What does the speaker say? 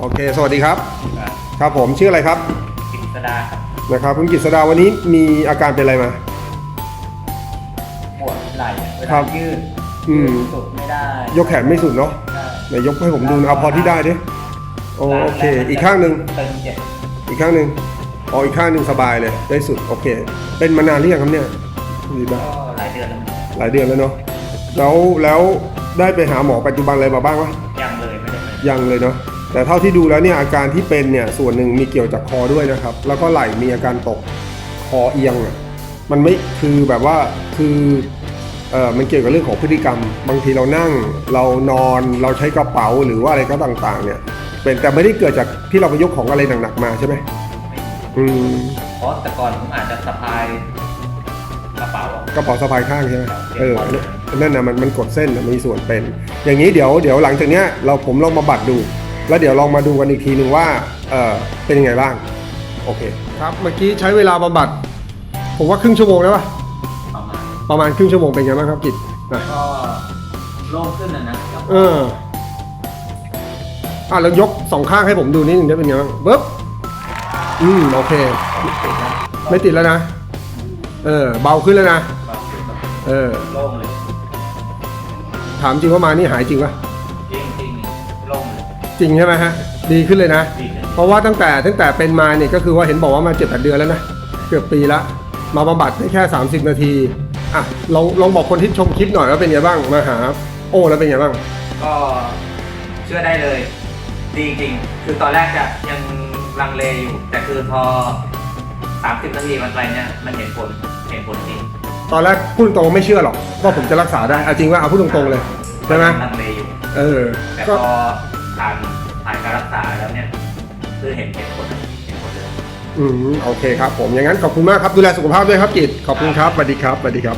โอเค สวัสดีครับ ครับผมชื่ออะไรครับกินสดาครับนะครับคุณกิษดาวันนี้มีอาการเป็นอะไรมา ปวดไหล่เวครัลาบยืดอืมสุดไม่ได้ยกแขนไม่สุดเนาะใช่ไหนยกให้ผมดูหนะเอาพอที่ได้ดิโอโอเค อีกข้างหนึ่งตึงเจ็บอีกข้างหนึ่งอ๋ออีกข้างหนึ่งสบายเลยได้สุดโอเค เป็นมานานหรือยังครับเนี่ยดีก็มากหลายเดือนแล้วหลายเดือนแล้วเนาะแล้วแล้วได้ไปหาหมอปัจจุบันอะไรมาบ้างวะยังเลยไม่ได้ไปยังเลยเนาะ แต่เท่าที่ดูแล้วเนี่ยอาการที่เป็นเนี่ยส่วนหนึ่งมีเกี่ยวจากคอด้วยนะครับ แล้วก็ไหล่มีอาการตกคอเอียงอะมันไม่คือแบบว่าคือเออมันเกี่ยวกับเรื่องของพฤติกรรม บางทีเรานั่งเรานอนเราใช้กระเป๋าหรือว่าอะไรก็ต่างๆ เนี่ย เป็นแต่ไม่ได้เกิดจากที่เราไปยกของอะไรหนักๆมาใช่ไหมอืมเพราะแต่ก่อนผมอาจจะสะพายกระเป๋ากระเป๋าสะพายข้างใช่ไหมครับเออนั่นนะมันมันกดเส้นน่ะมีส่วนเป็น อย่างนี้เดี๋ยวเดี๋ยวหลังจากเนี้ยเราผมลองมาบัดดู แล้วเดี๋ยวลองมาดูกันอีกทีหนึ่งว่าเออเป็นยังไงบ้าง โอเคครับเมื่อกี้ใช้เวลาบำบัด ผมว่าครึ่งชั่วโมงแล้วป่ะประมาณประมาณครึ่งชั่วโมงเป็นไงบ้างครับกิจนะก็โล่งขึ้นนะนะแล้วก็เอออะแล้วยกสองข้างให้ผมดูนิดนึงได้เป็นไงบ้างปึ๊บอืมโอเคติดนะไม่ติดแล้วนะ เออ เบาขึ้นแล้วนะก็คือแบบเออ โล่งเลยถามจริงว่ามานี่หายจริงป่ะ จริงใช่ไหมฮะดีขึ้นเลยนะ ดีเลยเพราะว่าตั้งแต่ตั้งแต่เป็นมาเนี่ยก็คือว่าเห็นบอกว่ามาเจ็ดแปดเดือนแล้วนะเกือบปีละมาบำบัดได้แค่ 30 นาทีอะลองลองบอกคนที่ชมคลิปหน่อยว่าเป็นไงบ้างมาหาโอ้แล้วเป็นไงบ้าง ก็เชื่อได้เลย ดีจริงๆคือตอนแรกจะยังลังเลอยู่ แต่คือพอ 30 นาทีมันไปเนี่ย มันเห็นผล เห็นผลจริงตอนแรกพูดตรงๆไม่เชื่อหรอกว่าผมจะรักษาได้เอาจริงว่าเอาพูดตรงๆเลยใช่ไหมลังเลอยู่ เออแต่ก็พอ ผ่านผ่านการรักษาแล้วเนี่ยคือเห็นเห็นผลเห็นผลเลย อืมโอเคครับผมอย่างนั้นขอบคุณมากครับดูแลสุขภาพด้วยครับกิจขอบคุณครับสวัสดีครับสวัสดีครับ